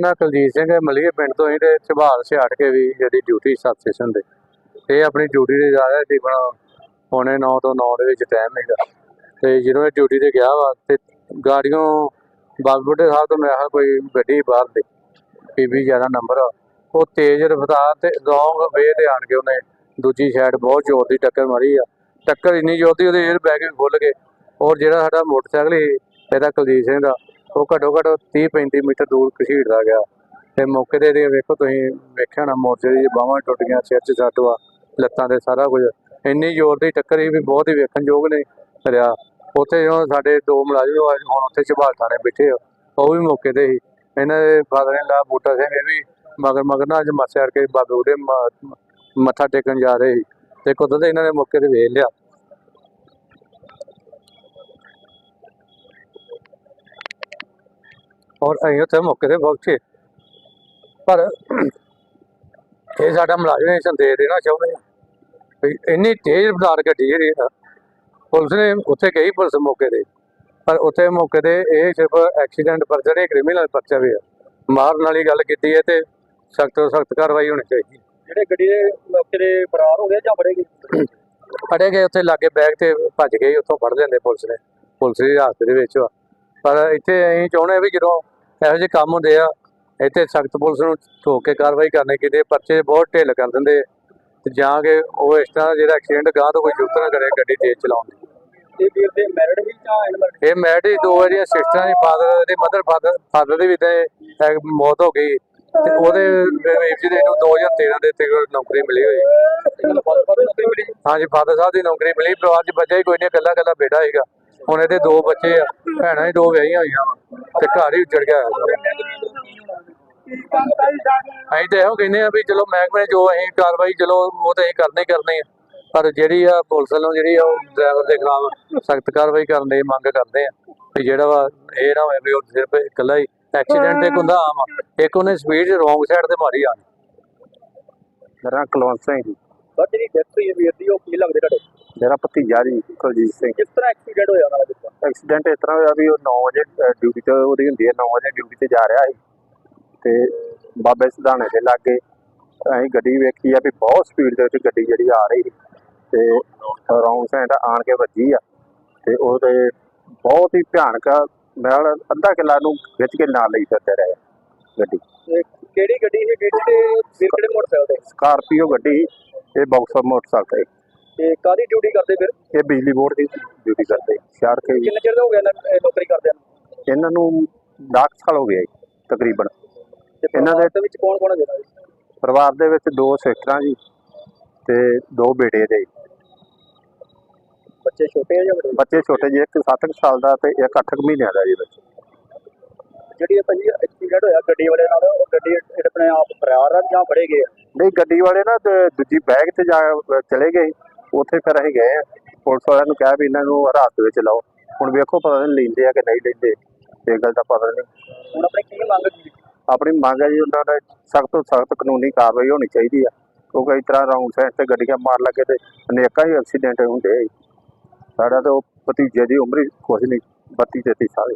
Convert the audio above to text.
ਨਾਂ ਕੁਲਜੀਤ ਸਿੰਘ ਹੈ, ਮਲੀਏ ਪਿੰਡ ਤੋਂ ਹੀ ਤੇ ਝਬਾਲ ਛਾੜ ਕੇ ਵੀ ਜਿਹੜੀ ਡਿਊਟੀ ਸਬ ਸਟੇਸ਼ਨ ਤੇ। ਇਹ ਆਪਣੀ ਡਿਊਟੀ ਤੇ ਜਾ ਰਿਹਾ ਤਕਰੀਬਨ ਪੌਣੇ 9 ਤੋਂ 9 ਦੇ ਵਿੱਚ ਟਾਈਮ ਹੈਗਾ। ਤੇ ਜਦੋਂ ਇਹ ਡਿਊਟੀ ਤੇ ਗਿਆ ਵਾ, ਤੇ ਗਾੜੀਆਂ ਬਾਗਬੁੱਢੇ ਸਾਹਿਬ ਤੋਂ ਮੈਂ ਕਿਹਾ, ਕੋਈ ਗੱਡੀ ਬਾਹਰ ਦੀ ਪੀਬੀ 11 ਨੰਬਰ ਆ। ਉਹ ਤੇਜ਼ ਰਫ਼ਤਾਰ ਤੇ ਰੌਂਗ ਵੇ ਤੇ ਆਣ ਕੇ ਉਹਨੇ ਦੂਜੀ ਸਾਈਡ ਬਹੁਤ ਜ਼ੋਰ ਦੀ ਟੱਕਰ ਮਾਰੀ ਆ। ਟੱਕਰ ਇੰਨੀ ਜ਼ੋਰ ਦੀ ਉਹਦੇ 에ਅਰ ਬੈਗ ਵੀ ਖੁੱਲ ਗਏ। ਔਰ ਜਿਹੜਾ ਸਾਡਾ ਮੋਟਰਸਾਈਕਲ ਸੀ, ਇਹਦਾ ਕੁਲਜੀਤ ਸਿੰਘ ਦਾ ਉਹ ਘੱਟੋ ਘੱਟ 30 35 ਮੀਟਰ ਦੂਰ ਘਸੀੜਦਾ ਗਿਆ। ਤੇ ਮੌਕੇ ਤੇ ਇਹਦੇ ਵੇਖੋ ਤੁਸੀਂ, ਵੇਖਿਆ ਨਾ ਮੋਰਚੇ ਦੀ ਬਾਹਾਂ ਟੁੱਟ ਗਈਆਂ ਸਿਰ 'ਚ ਸੱਟ ਵਾ, ਲੱਤਾਂ ਤੇ ਸਾਰਾ ਕੁਝ। ਇੰਨੀ ਜ਼ੋਰ ਦੀ ਟੱਕਰ ਹੀ ਵੀ ਬਹੁਤ ਹੀ ਵੇਖਣਯੋਗ ਨੇ ਰਿਹਾ ਉੱਥੇ ਜੋ ਸਾਡੇ ਦੋ ਮੁਲਾਜ਼ਮ ਹੁਣ ਉੱਥੇ ਝਬਾਲ ਥਾਣੇ ਬੈਠੇ ਆ। ਉਹ ਵੀ ਮੌਕੇ ਤੇ ਸੀ ਇਹਨਾਂ ਦੇ ਫਾਦਰ ਨੇ ਲਾ ਬੂਟਾ ਸਿੰਘ ਇਹ ਵੀ ਮਗਰ ਮਗਰ ਨਾ ਅੱਜ ਮੱਸਿਆ ਕੇ ਬਾਬੇ ਉਹਦੇ ਮੱਥਾ ਟੇਕਣ ਜਾ ਰਹੇ ਸੀ। ਤੇ ਕੁਦਰਤ ਇਹਨਾਂ ਨੇ ਮੌਕੇ ਤੇ ਵੇਖ ਲਿਆ। ਔਰ ਅਸੀਂ ਉੱਥੇ ਮੌਕੇ ਤੇ ਪਹੁੰਚੇ। ਪਰ ਇਹ ਸਾਡਾ ਮੁਲਾਜ਼ਮ ਇਹ ਸੰਦੇਸ਼ ਦੇਣਾ ਚਾਹੁੰਦੇ ਆ। ਵੀ ਇੰਨੀ ਤੇਜ਼ ਰਫ਼ਤਾਰ ਗੱਡੀ ਜਿਹੜੀ ਆ ਪੁਲਿਸ ਨੇ ਉੱਥੇ ਗਈ ਪੁਲਿਸ ਮੌਕੇ ਤੇ। ਪਰ ਉੱਥੇ ਮੌਕੇ ਤੇ ਇਹ ਸਿਰਫ ਐਕਸੀਡੈਂਟ ਪਰ ਜਿਹੜੇ ਕ੍ਰਿਮੀਨਲ ਪਰਚਾ ਵੀ ਆ ਮਾਰਨ ਵਾਲੀ ਗੱਲ ਕੀਤੀ ਹੈ ਤੇ ਸਖਤ ਤੋਂ ਸਖਤ ਕਾਰਵਾਈ ਹੋਣੀ ਚਾਹੀਦੀ। ਜਿਹੜੇ ਗੱਡੀ ਦੇ ਮੌਕੇ ਦੇ ਫਰਾਰ ਹੋ ਗਏ ਜਾਂ ਫੜੇ ਗਏ? ਫੜੇ ਗਏ ਉੱਥੇ ਲਾਗੇ ਬੈਗ ਤੇ ਭੱਜ ਗਏ ਉੱਥੋਂ ਫੜ ਲੈਂਦੇ ਪੁਲਿਸ ਨੇ। ਪੁਲਿਸ ਦੀ ਹਾਜ਼ਰੀ ਦੇ ਵਿੱਚ ਵਾ। ਪਰ ਇੱਥੇ ਅਸੀਂ ਚਾਹੁੰਦੇ ਹਾਂ ਵੀ ਜਦੋਂ ਇਹੋ ਜਿਹੇ ਕੰਮ ਹੁੰਦੇ ਆ ਇੱਥੇ ਸਖਤ ਪੁਲਿਸ ਨੂੰ ਠੋਕ ਕੇ ਕਾਰਵਾਈ ਕਰਨੀ ਚਾਹੀਦੀ ਪਰਚੇ ਬਹੁਤ ਢਿੱਲ ਕਰ ਦਿੰਦੇ ਤੇ ਜਾਂ ਕਿ ਉਹ ਇਸ ਤਰ੍ਹਾਂ ਜਿਹੜਾ ਐਕਸੀਡੈਂਟ ਗਾਂ ਤੋਂ ਕੋਈ ਜ਼ਰੂਰਤ ਨਾ ਕਰੇ ਗੱਡੀ ਤੇਜ਼ ਚਲਾਉਣ ਦੀ। ਦੇ ਮੈਰਿਡ ਇਹ ਮੈਰਿਜ ਦੋ ਵਾਰੀਆਂ ਸਿਸਟਰਾਂ ਦੀ ਫਾਦਰ ਦੀ ਮਦਰ ਫਾਦਰ ਫਾਦਰ ਦੀ ਵੀ ਤੇ ਮੌਤ ਹੋ ਗਈ ਤੇ ਉਹਦੇ ਵੀਰ ਜੀ ਦੇ ਨੂੰ 2013 ਦੇ ਤੇ ਨੌਕਰੀ ਮਿਲੀ ਹੋਈ। ਹਾਂਜੀ ਫਾਦਰ ਸਾਹਿਬ ਦੀ ਨੌਕਰੀ ਮਿਲੀ ਪਰਿਵਾਰ 'ਚ ਬੱਚਾ ਹੀ ਕੋਈ ਨਹੀਂ ਇਕੱਲਾ ਇਕੱਲਾ ਬੇਟਾ ਹੈਗਾ ਹੁਣ ਇਹਦੇ ਦੋ ਬੱਚੇ ਆ ਭੈਣਾਂ ਹੀ ਦੋ ਵਿਆਹੀਆਂ ਹੋਈਆਂ ਵਾ ਤੇ ਘਰ ਹੀ ਉੱਜੜ ਗਿਆ ਅਸੀਂ ਤਾਂ ਇਹੋ ਕਹਿੰਦੇ ਆ ਵੀ ਚਲੋ ਮਹਿਕਮੇ ਜੋ ਅਸੀਂ ਕਾਰਵਾਈ ਚਲੋ ਉਹ ਤਾਂ ਅਸੀਂ ਕਰਨੀ ਕਰਨੀ ਆ। ਪਰ ਜਿਹੜੀ ਆ ਪੁਲਿਸ ਵੱਲੋਂ ਜਿਹੜੀ ਆ ਉਹ ਡਰਾਈਵਰ ਦੇ ਖਿਲਾਫ ਸਖਤ ਕਾਰਵਾਈ ਕਰਨ ਦੀ ਮੰਗ ਕਰਦੇ ਆ। ਵੀ ਜਿਹੜਾ ਵਾ ਇਹ ਨਾ ਹੋਵੇ ਵੀ ਉਹ ਸਿਰਫ ਇਕੱਲਾ ਹੀ ਐਕਸੀਡੈਂਟ ਇੱਕ ਹੁੰਦਾ ਆਮ ਆ। ਇੱਕ ਉਹਨੇ ਸਪੀਡ ਰੋਂਗ ਸਾਈਡ ਤੇ ਮਾਰੀ ਆ। ਮੇਰਾ ਕੁਲਵੰਤ ਸਿੰਘ ਜੀ। ਬਸ ਜਿਹੜੀ ਡੈਥ ਹੋਈ ਹੈ ਵੀਰ ਦੀ ਉਹ ਕੀ ਲੱਗਦੇ ਤੁਹਾਡੇ? ਮੇਰਾ ਭਤੀਜਾ ਜੀ ਕੁਲਜੀਤ ਸਿੰਘ। ਕਿਸ ਤਰ੍ਹਾਂ ਐਕਸੀਡੈਂਟ ਹੋਇਆ ਉਹਨਾਂ ਦਾ ਐਕਸੀਡੈਂਟ ਇਸ ਤਰ੍ਹਾਂ ਹੋਇਆ ਵੀ ਉਹ 9 ਵਜੇ ਡਿਊਟੀ ਤੇ ਉਹਦੀ ਹੁੰਦੀ ਹੈ 9 ਵਜੇ ਡਿਊਟੀ ਤੇ ਜਾ ਰਿਹਾ ਸੀ। ਤੇ ਬਾਬੇ ਸਿਧਾਣੇ ਦੇ ਲਾਗੇ ਅਸੀਂ ਗੱਡੀ ਵੇਖੀ ਆ ਵੀ ਬਹੁਤ ਸਪੀਡ ਦੇ ਵਿੱਚ ਗੱਡੀ ਜਿਹੜੀ ਆ ਰਹੀ ਸੀ। ਤੇ ਰੌਂਗ ਸਾਈਡ ਆਣ ਕੇ ਵੱਜੀ ਆ। ਤੇ ਉਹਦੇ ਬਹੁਤ ਹੀ ਭਿਆਨਕ ਨਾਲ ਅੱਧਾ ਕਿੱਲਾ ਨੂੰ ਵਿੱਚ ਕੇ ਨਾਲ ਲਈ ਫਿਰਦੇ ਰਹੇ ਗੱਡੀ। ਤੇ ਕਿਹੜੀ ਗੱਡੀ ਸੀ? ਗੱਡੀ ਤੇ ਕਿਹੜੇ ਮੋਟਰਸਾਈਕਲ ਤੇ? ਸਕਾਰਪੀਓ ਗੱਡੀ ਇਹ ਬਾਕਸਰ ਮੋਟਰਸਾਈਕਲ ਤੇ ਕਾਦੀ ਡਿਊਟੀ ਕਰਦੇ ਫਿਰ? ਇਹ ਬਿਜਲੀ ਬੋਰਡ ਦੀ ਡਿਊਟੀ ਕਰਦੇ ਸ਼ਹਿਰ ਕੇ ਕਿੰਨੇ ਚਿਰ ਦਾ ਹੋ ਗਿਆ ਇਹਨਾਂ ਨੂੰ ਇਹ ਨੌਕਰੀ ਕਰਦਿਆਂ ਨੂੰ? ਇਹਨਾਂ ਨੂੰ 10 ਸਾਲ ਹੋ ਗਏ ਤਕਰੀਬਨ। ਤੇ ਇਹਨਾਂ ਦੇ- ਪਰਿਵਾਰ ਵਿੱਚ ਕੌਣ ਕੌਣ ਹੈ ਪਰਿਵਾਰ ਦੇ ਵਿੱਚ ਦੋ ਸਿਸਟਰਾਂ ਜੀ ਤੇ ਦੋ ਬੇਟੇ ਦੇ। ਬੱਚੇ ਛੋਟੇ ਆ ਜਾਂ ਵੱਡੇ? ਬੱਚੇ ਛੋਟੇ ਜਿਹੇ ਇੱਕ 7 ਸਾਲ ਦਾ ਤੇ ਇੱਕ 8 ਮਹੀਨਿਆਂ ਦਾ ਜੀ ਬੱਚਾ। ਜਿਹੜੀ ਇਹ ਭਾਜੀ ਐਕਸੀਡੈਂਟ ਹੋਇਆ ਗੱਡੀ ਵਾਲੇ ਨਾਲ ਉਹ ਗੱਡੀ ਜਿਹੜੇ ਆਪਣੇ ਆਪ ਫਰਾਰ ਆ ਜਾਂ ਫੜੇ ਗਏ ਆ? ਨਹੀਂ ਗੱਡੀ ਵਾਲੇ ਨਾ ਤੇ ਦੂਜੀ ਬੈਗ ਤੇ ਜਾ ਚਲੇ ਗਏ। ਉੱਥੇ ਫਿਰ ਅਸੀਂ ਗਏ। ਪੁਲਿਸ ਵਾਲਿਆਂ ਨੂੰ ਕਿਹਾ ਵੀ ਇਹਨਾਂ ਨੂੰ ਹਰਾਸਤ ਵਿੱਚ ਲਾਓ ਹੁਣ ਵੇਖੋ ਪਤਾ ਨਹੀਂ ਲੈਂਦੇ ਆ ਕਿ ਨਹੀਂ ਲੈਂਦੇ ਇਹ ਗੱਲ ਦਾ ਪਤਾ ਨਹੀਂ ਹੁਣ ਆਪਣੀ ਕੀ ਮੰਗ ਕੀ ਆਪਣੀ ਮੰਗ ਹੈ ਜੀ ਉਹਨਾਂ ਦਾ ਸਖਤ ਤੋਂ ਸਖਤ ਕਾਨੂੰਨੀ ਕਾਰਵਾਈ ਹੋਣੀ ਚਾਹੀਦੀ ਆ ਕਿਉਂਕਿ ਇਸ ਤਰ੍ਹਾਂ ਰੌਂਗ ਸਾਈਡ ਤੇ ਗੱਡੀਆਂ ਮਾਰ ਲੱਗੇ ਤੇ ਅਨੇਕਾਂ ਹੀ ਐਕਸੀਡੈਂਟ ਹੁੰਦੇ ਆ ਜੀ। ਸਾਡਾ ਤਾਂ ਉਹ ਭਤੀਜੇ ਦੀ ਉਮਰ ਹੀ ਕੁਛ ਨਹੀਂ 32 33 ਸਾਲ